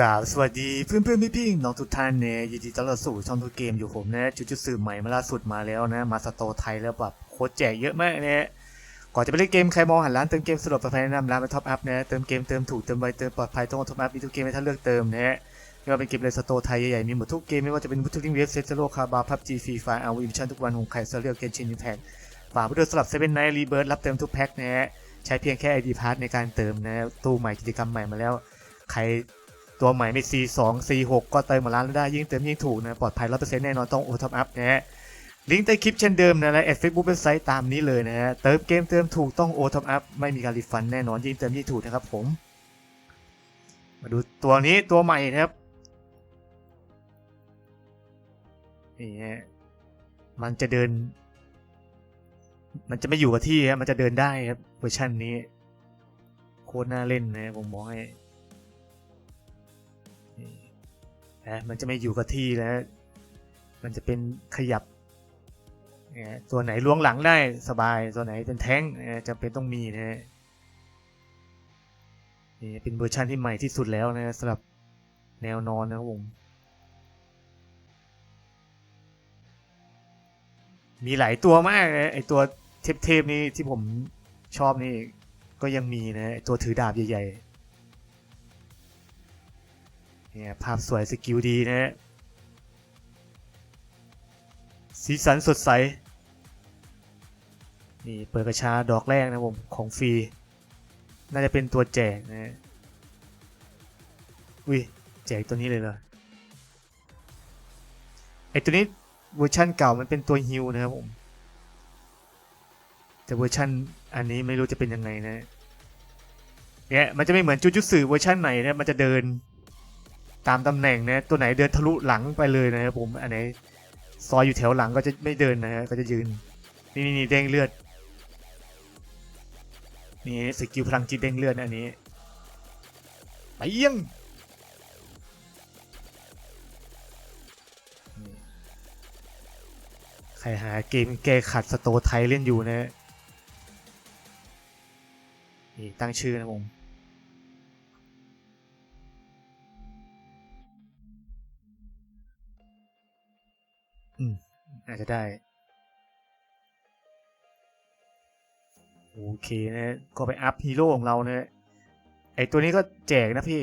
กราบสวัสดีเพื่อนเพื่อนพี่พี่ๆน้องทุกท่านเนี่ยยินดีต้อนรับสู่ช่องทุกเกมอยู่ผมนะจุดจุดสื่อใหม่มาล่าสุดมาแล้วนะ มาสโตร์ไทยแล้วแบบโคตรแจกเยอะมากนะก่อนจะไปเล่นเกมใครมองหันร้านเติมเกมสะดวกปลอดภัยแนะนำร้านไปท็อปอัพนะเติมเกมเติมถูกเติมไวเติมปลอดภัยต้องท็อปอัพมีทุกเกมให้ท่านเลือกเติมนะฮะไม่ว่าเป็นเกมเลยสโตร์ไทยใหญ่ๆมีหมดทุกเกมไม่ว่าจะเป็นวุฒิลิงเวฟเซตโลคาบาพับจีฟรีไฟอาร์วีมิชั่นทุกวันของใครเซเรียลเกนชินอิมแพคฝากไปด้วยสำหรับเซเว่นไนท์รีเบิร์ดรับเติมทุกแพ็คนะฮะใช้เพียงแค่ไอดีพาร์ในการเติมนะตู้ใหม่กิจกรรมใหม่มาแล้วใคร ตัวใหม่ไม่ C2 C6 ก็เติมมาร้านแล้วได้ยิ่งเติมยิ่งถูกนะปลอดภัย100%แน่นอนต้องโอท็อปอัพนะฮะลิงก์ใต้คลิปเช่นเดิมนะและแอดเฟซบุ๊กเว็บไซต์ตามนี้เลยนะฮะเติมเกมเติมถูกต้องโอท็อปอัพไม่มีการรีฟันแน่นอนยิ่งเติมยิ่งถูกนะครับผม มาดูตัวนี้ตัวใหม่นะครับนี่ฮะมันจะเดิน มันจะไม่อยู่กับที่ครับมันจะเดินได้ครับเวอร์ชันนี้ โคตรน่าเล่นนะผมบอกให้ นะมันจะไม่อยู่กับที่แล้ว มันจะเป็นขยับนะตัวไหนล้วงหลังได้สบายตัวไหนเป็นแท้งนะจำเป็นต้องมีนะฮะนี่เป็นเวอร์ชันที่ใหม่ที่สุดแล้วนะสำหรับแนวนอนนะครับผมมีหลายตัวมากนะไอตัวเทพๆนี่ที่ผมชอบนี่ก็ยังมีนะตัวถือดาบใหญ่ๆ เนี่ยภาพสวยสกิลดีนะฮะสีสันสดใส นี่เปิดกระชาดอกแรกนะผม ของฟรี น่าจะเป็นตัวแจกนะฮะอุ้ยแจกตัวนี้เลยเหรอไอตัวนี้เวอร์ชั่นเก่ามันเป็นตัวฮิวนะครับผม แต่เวอร์ชั่นอันนี้ไม่รู้จะเป็นยังไงนะเนี่ยมันจะไม่เหมือนจูจูสึเวอร์ชันใหม่นะมันจะเดิน ตามตำแหน่งนะตัวไหนเดินทะลุหลังไปเลยนะครับผมอันไหนซอยอยู่แถวหลังก็จะไม่เดินนะฮะก็จะยืนนี่นี่นี่เด้งเลือดนี่สกิลพลังจิตเด้งเลือดอันนี้ไปเยี่ยงใครหาเกมแก้ขัดสโตไทยเล่นอยู่นะฮะนี่ตั้งชื่อนะผมาจจะได้ โอเคนะก็ไปอัพฮีโร่ของเรานะไอตัวนี้ก็แจกนะพี่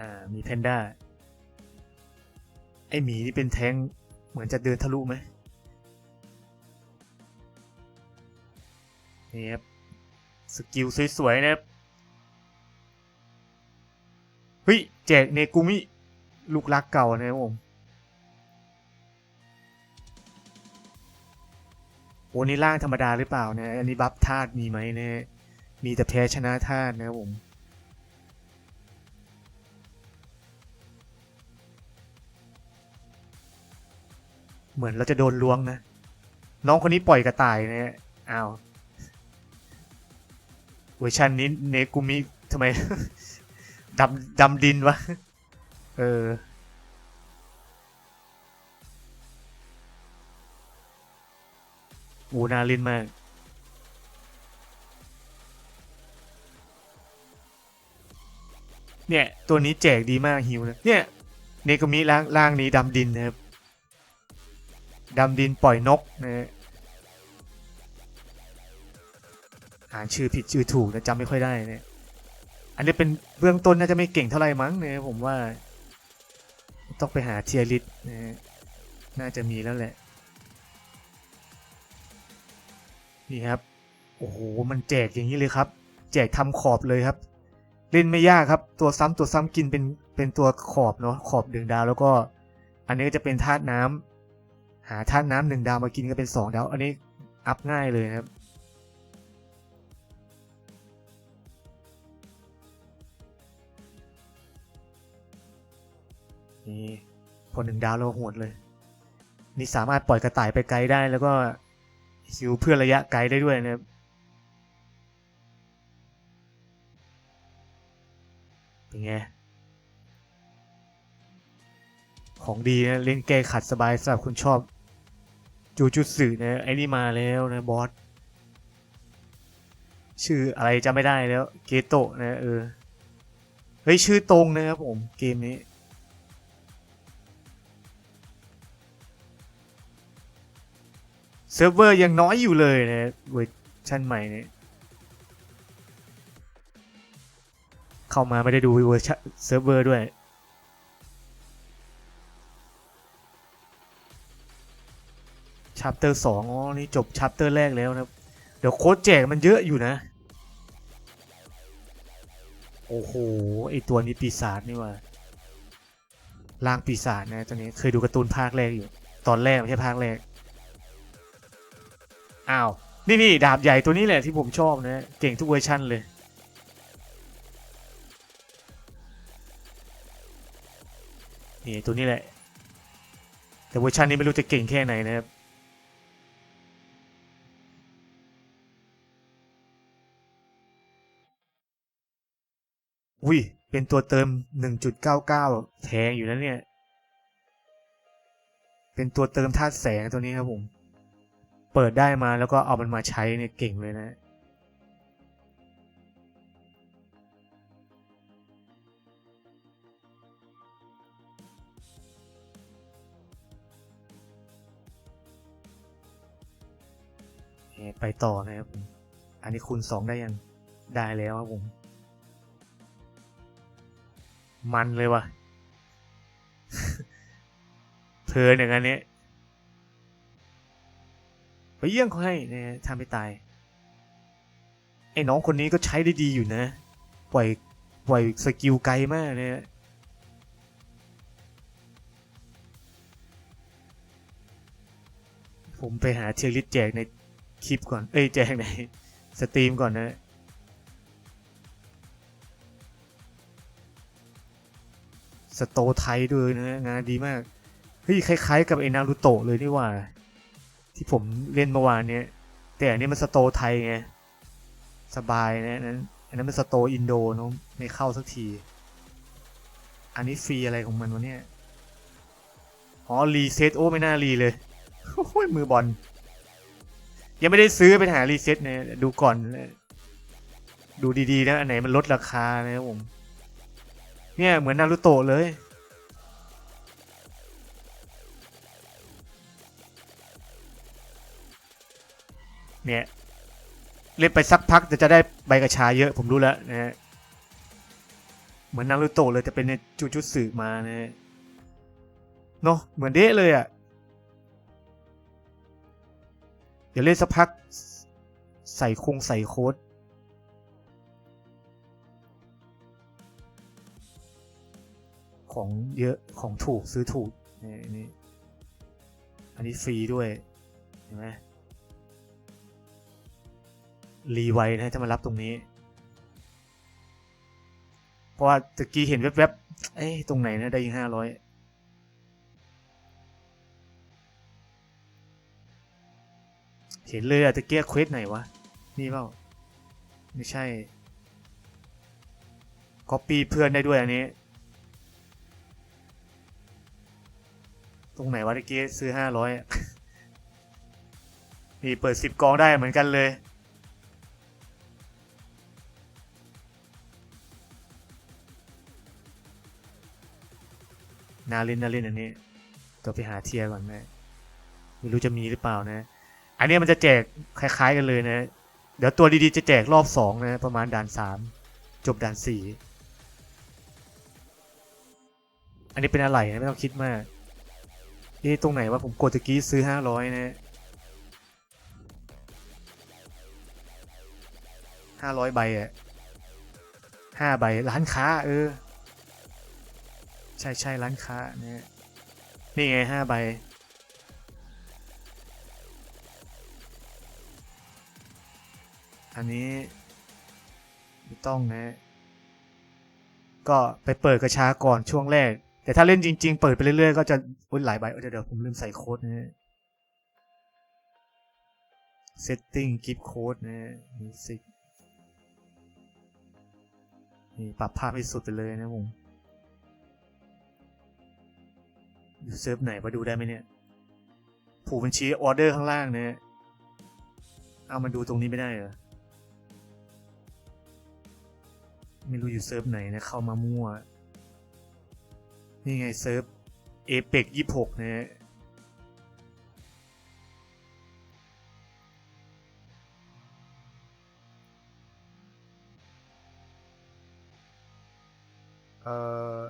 อ่ามีแพนด้าไอหมีนี่เป็นแท้งเหมือนจะเดินทะลุไหมนี่ครับ สกิลสวยๆนะครับเฮ้ยแจกเนกุมิ ลูกรักเก่านะครับผมโอ้นี่ร่างธรรมดาหรือเปล่าเนี่ยอันนี้บัฟธาตุมีไหมเนี่ยมีแต่แพ้ชนะธาตุนะครับผมเหมือนเราจะโดนล้วงนะ น้องคนนี้ปล่อยกระต่ายนะอ้าว เวอร์ชันนี้เนกุมิทำไม ดำดำดินวะ เออ อูนาลินมากเนี่ย ตัวนี้แจกดีมากฮิวนะเนี่ยเนกุมิล่างล่างนี้ดำดินนะครับ ดำดินปล่อยนกนะฮะ อ่านชื่อผิดชื่อถูกนะจำไม่ค่อยได้เนี่ย อันนี้เป็นเบื้องต้นน่าจะไม่เก่งเท่าไหร่มั้งเนี่ยผมว่า ต้องไปหาเทียริสนะฮะน่าจะมีแล้วแหละ นี่ครับ โอ้โห มันแจกอย่างนี้เลยครับ แจกทำขอบเลยครับ เล่นไม่ยากครับ ตัวซ้ำตัวซ้ำกินเป็นเป็นตัวขอบเนาะขอบหนึ่งดาวแล้วก็ อันนี้ก็จะเป็นธาตุน้ำหาธาตุน้ำหนึ่งดาวมากินก็เป็นสองดาว อันนี้อัพง่ายเลยครับ นี่พอหนึ่งดาวเราโหดเลย นี่สามารถปล่อยกระต่ายไปไกลได้แล้วก็ฮิวเพื่อระยะไกลได้ด้วยนะครับเป็นไง ของดีนะเล่นแก้ขัดสบายสำหรับคุณชอบ จูจุสึนะไอ้นี่มาแล้วนะบอสชื่ออะไรจำไม่ได้แล้ว เกโตะนะเออ เฮ้ย ชื่อตรงนะครับผม เกมนี้ เซิร์ฟเวอร์ยังน้อยอยู่เลยนะเวอร์ชันใหม่เนี่ยเข้ามาไม่ได้ดูเวอร์ชันเซิร์ฟเวอร์ด้วยชัปเตอร์สองอ๋อนี่จบชัปเตอร์แรกแล้วนะครับ เดี๋ยวโค้ดแจกมันเยอะอยู่นะ โอ้โห ไอตัวนี้ปีศาจนี่ว่าล่างปีศาจนะตัวนี้เคยดูการ์ตูนภาคแรกอยู่ ตอนแรกไม่ใช่ภาคแรก อ้าว นี่นี่ดาบใหญ่ตัวนี้แหละที่ผมชอบนะ เก่งทุกเวอร์ชันเลย นี่ตัวนี้แหละ แต่เวอร์ชันนี้ไม่รู้จะเก่งแค่ไหนนะครับอุ้ย เป็นตัวเติม 1.99 แพงอยู่นะเนี่ย เป็นตัวเติมธาตุแสงตัวนี้ครับผม เปิดได้มาแล้วก็เอามันมาใช้เนี่ยเก่งเลยนะไปต่อนะครับ อันนี้คูณสองได้ยัง ได้แล้วครับผม มันเลยวะเพลินอย่างนั้นเนี้ย เยี่ยงเขาให้นะทำไม่ตาย ไอ้น้องคนนี้ก็ใช้ได้ดีอยู่นะ ปล่อย ปล่อยสกิลไกลมากเนี่ยผมไปหาเชียร์ลิสแจกในคลิปก่อน เอ้ยแจกในสตรีมก่อนนะสโตไทยด้วยนะงานดีมาก เฮ้ยคล้ายๆกับไอ้นารูโตะเลยนี่ว่า ที่ผมเล่นเมื่อวานเนี้ยแต่อันนี้มันสโตไทยไง สบายนะอันนั้นอันนั้นมันสโตอินโดเนอะไม่เข้าสักที อันนี้ฟรีอะไรของมันวะเนี่ยอ๋อรีเซ็ตโอ้ไม่น่ารีเลยโอ้ยมือบอลยังไม่ได้ซื้อไปหารีเซ็ตเนี่ยดูก่อน ดูดีๆนะอันไหนมันลดราคานะผมเนี่ยเหมือนนารูโตะเลย เนี่ยเล่นไปสักพักจะจะได้ใบกระชาเยอะผมรู้แล้วนะฮะเหมือนนารูโตะเลยแต่เป็นในจูจุสึมานะฮะเนาะเหมือนเดะเลยอะ่ะเดี๋ยวเล่นสักพักใส่คงใส่โค้ดของเยอะของถูกซื้อถูกนี่นี่อันนี้ฟรีด้วย เห็นไหม รีไวนะจะมารับตรงนี้ เพราะว่าตะกี้เห็นแวบๆเอ้ยตรงไหนนะได้ยิงห้าร้อยเห็นเลยอะตะเกียเควสไหนวะ นี่เปล่า ไม่ใช่ก๊อปปี้เพื่อนได้ด้วยอันนี้ ตรงไหนวะตะเกี้ซื้อห้าร้อยนี่เปิดสิบกองได้เหมือนกันเลย นาเล่นนาเล่นอันนี้ตัวไปหาเทียก่อนนะไม่รู้จะมีหรือเปล่านะ อันนี้มันจะแจกคล้าย ๆ กันเลยนะ เดี๋ยวตัวดีๆจะแจกรอบสองนะ ประมาณด่านสามจบด่านสี่อันนี้เป็นอะไรนะไม่ต้องคิดมากนี่ตรงไหนว่าผมกดตะกี้ซื้อห้าร้อยนะห้าร้อยใบอะห้าใบร้านค้า เออ ใช่ใช่ร้านค้าเนี่ยนี่ไงห้าใบอันนี้ไม่ต้องนะ ก็ไปเปิดกระชาก่อนช่วงแรก แต่ถ้าเล่นจริง ๆ เปิดไปเรื่อยๆ ก็จะอุ้ยหลายใบเดี๋ยวเดี๋ยวผมลืมใส่โค้ดนะ setting gift code นะ music นี่ปรับภาพให้สุดไปเลยนะผม อยู่เซิร์ฟไหนมาดูได้ไหมเนี่ย ผูกบัญชีออเดอร์ข้างล่างนะ เอามาดูตรงนี้ไม่ได้เหรอ ไม่รู้อยู่เซิร์ฟไหนนะ เข้ามามั่ว นี่ไงเซิร์ฟเอเปกยี่หกนะฮะเอ่อ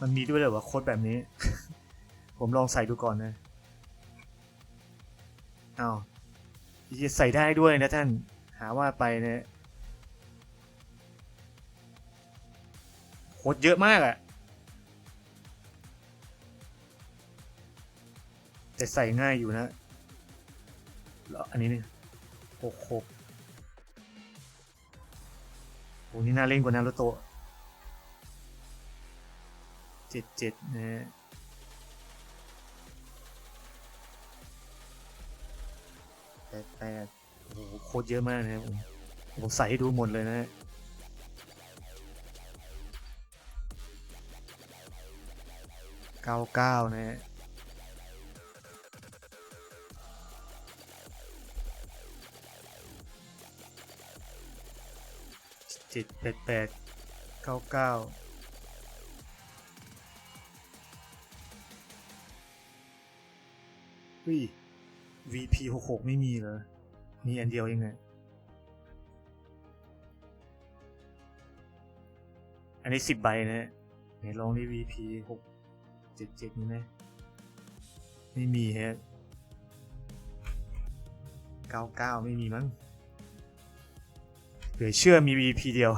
มันมีด้วยเหรอวะโค้ดแบบนี้ ผมลองใส่ดูก่อนนะอ้าวจะใส่ได้ด้วยนะท่านหาว่าไปเนะโคตรเยอะมากอะแต่ใส่ง่ายอยู่นะแล้วอันนี้นี่หกหกโหนี่น่าเล่นกว่านารูโตะ เจ็ดเจ็ดนะฮะแปดแปดโอ้โหโคตรเยอะมากนะครับผมใส่ให้ดูหมดเลยนะฮะเก้าเก้านะฮะเจ็ดแปดแปดเก้าเก้า วิ VP หกหกไม่มีเหรอมีอันเดียวยังไง อันนี้สิบใบนะฮะไหนลองดิ VP หกเจ็ดเจ็ดนี่ไหมไม่มีฮะเก้าเก้าไม่มีมั้งเหลือเชื่อมี VP เดียว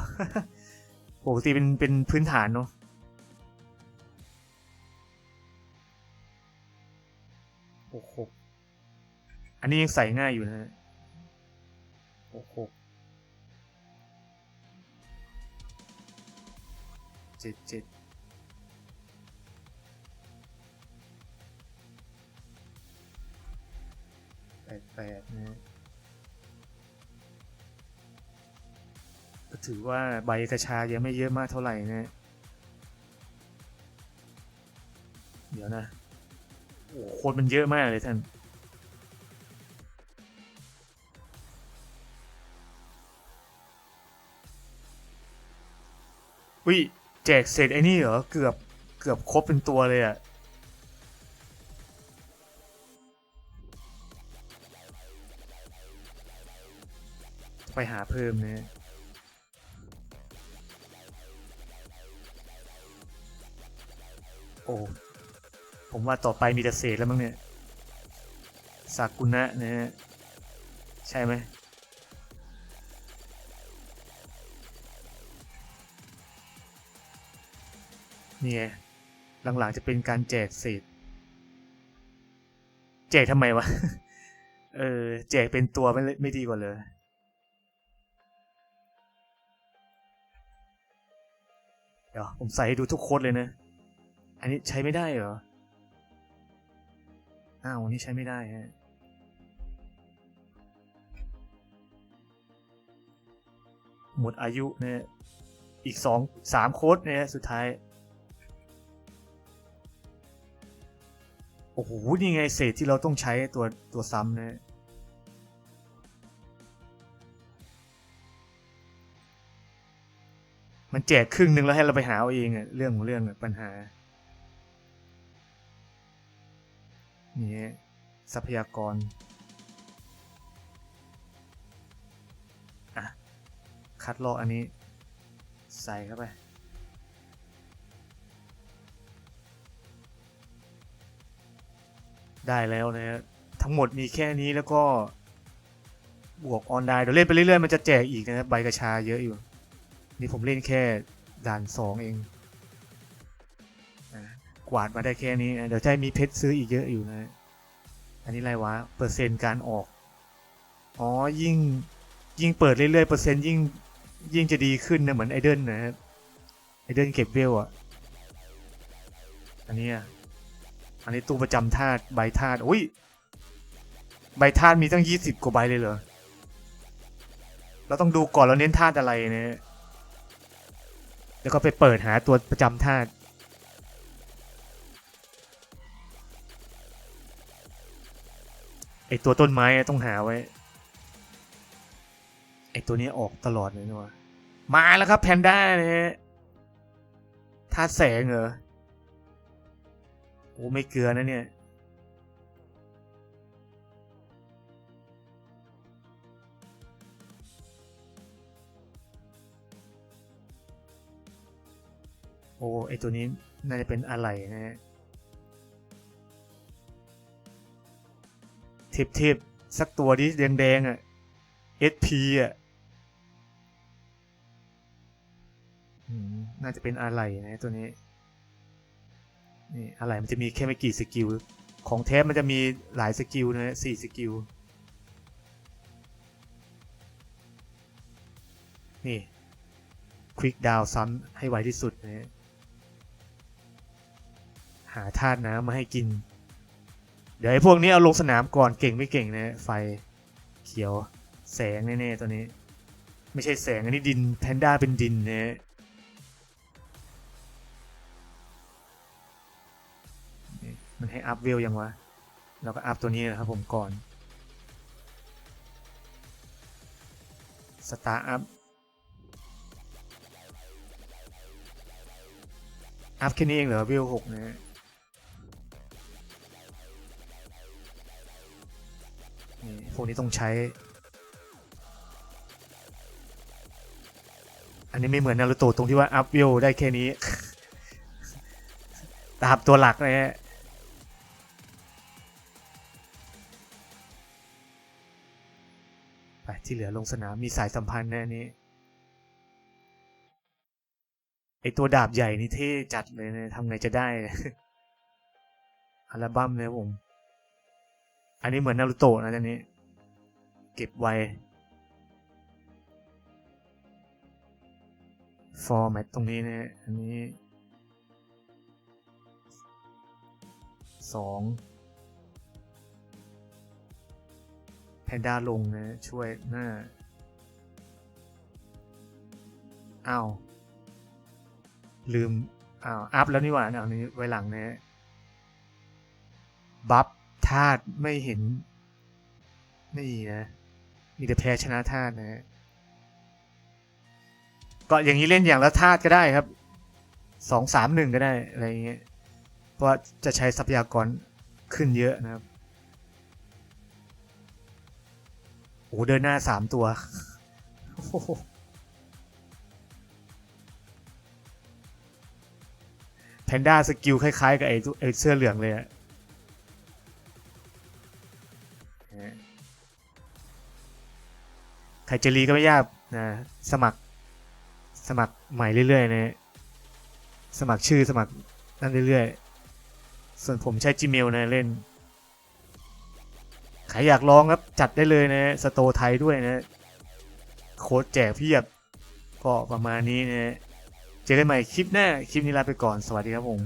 ปกติเป็นเป็นพื้นฐานเนาะ นนี้ยังใส่ง่ายอยู่นะหกหกเจ็ดเจ็ดแปดแปดนะก็ถือว่าใบกระชายังไม่เยอะมากเท่าไหร่นะเดี๋ยวนะ โอ้โหคนมันเยอะมากเลยท่าน วิแจกเสร็จไอ้นี่เหรอ เกือบเกือบครบเป็นตัวเลยอะไปหาเพิ่มนะโอ้ ผมว่าต่อไปมีแต่เศษแล้วมั้งเนี่ยสากุณะนะฮะใช่ไหม เนี่ไงหลังๆจะเป็นการแจกเศษแจกทำไมวะ เออ แจกเป็นตัวไม่ไม่ดีกว่าเลย เดี๋ยวผมใส่ให้ดูทุกโค้ดเลยนะ อันนี้ใช้ไม่ได้เหรอ อ้าวอันนี้ใช้ไม่ได้ฮะหมดอายุนะฮะอีกสองสามโค้ดเนะฮะสุดท้าย โอ้โหนี่ไงเศษที่เราต้องใช้ตัวตัวซ้ำนะมันแจกครึ่งหนึ่งแล้วให้เราไปหาเอาเองอะเรื่องของเรื่องอะปัญหานี่ทรัพยากรอะคัดลอกอันนี้ ใส่เข้าไป ได้แล้วนะฮะทั้งหมดมีแค่นี้แล้วก็บวกออนไลน์เดี๋ยวเล่นไปเรื่อยๆมันจะแจกอีกนะใบกระชาเยอะอยู่ นี่ผมเล่นแค่ด่านสองเองอะกวาดมาได้แค่นี้นะเดี๋ยวจะให้มีเพชรซื้ออีกเยอะอยู่นะอันนี้อะไรวะเปอร์เซ็นต์การออกอ๋อยิ่งยิ่งเปิดเรื่อยๆเปอร์เซ็นต์ยิ่งยิ่งจะดีขึ้นนะเหมือนไอเดิลนะไอเดิลเก็บเวลอะอันนี้อะ อันนี้ตู้ประจำธาตุใบธาตุอุ้ย ใบธาตุมีตั้งยี่สิบกว่าใบเลยเหรอ เราต้องดูก่อนเราเน้นธาตุอะไรนะแล้วก็ไปเปิดหาตัวประจำธาตุไอตัวต้นไม้ต้องหาไว้ ไอตัวนี้ออกตลอดเลยนะวะมาแล้วครับแพนด้าเนะฮะธาตุแสงเหรอ อ้ไม่เกลือนะเนี่ย โอ้ไอตัวนี้น่าจะเป็นอะไรนะฮะทปเทปสักตัวดิแดงๆอะ SP อะน่าจะเป็นอะไรนะตัวนี้ นี่อะไรมันจะมีแค่ไม่กี่สกิล ของเทปมันจะมีหลายสกิลนะฮะสี่สกิล นี่ควิกดาวซ้ำให้ไวที่สุดนะฮะหาธาตุน้ำมาให้กิน เดี๋ยวไอ้พวกนี้เอาลงสนามก่อนเก่งไม่เก่งนะ ไฟเขียวแสงแน่ๆตัวนี้ ไม่ใช่แสงอันนี้ดินแพนด้าเป็นดินนะ อัพเวลยังวะเราก็อัพตัวนี้นะครับผมก่อนสตาร์อัพอัพแค่นี้เองเหรอวิวหกนะนี่พวกนี้ต้องใช้ อันนี้ไม่เหมือนนารูโตะตรงที่ว่าอัพวิวได้แค่นี้ ตามตัวหลักนะฮะ ที่เหลือลงสนามมีสายสัมพันธ์นะอันนี้ ไอตัวดาบใหญ่นี่เท่จัดเลยนะทำไงจะได้ อัลบั้มเนี่ยผม อันนี้เหมือนนารูโตะนะอันนี้ เก็บไว้ ฟอร์แมตตรงนี้นะอันนี้สอง แพนด้าลงนะช่วยหน้าอ้าวลืมอ้าวอัพแล้วนี่หว่าเอานี้ไว้หลังนะบัฟธาตุไม่เห็น นี่นะมีแต่แพ้ชนะธาตุนะฮะก็อย่างนี้เล่นอย่างละธาตุก็ได้ครับสองสามหนึ่งก็ได้อะไรเงี้ยเพราะจะใช้ทรัพยากรขึ้นเยอะนะครับ โอ้เดินหน้าสามตัวแพนด้าสกิลคล้ายๆกับไอ้ไอ้เสื้อเหลืองเลยอะใครจะรีก็ไม่ยากนะ สมัคร สมัครใหม่เรื่อยๆนะ สมัครชื่อสมัครนั่นเรื่อยๆ ส่วนผมใช้ Gmail นะเล่น ใครอยากลองครับจัดได้เลยนะสโตไทยด้วยนะโค้ดแจกเพียบก็ประมาณนี้นะเจอกันใหม่คลิปหน้า คลิปนี้ลาไปก่อนสวัสดีครับผม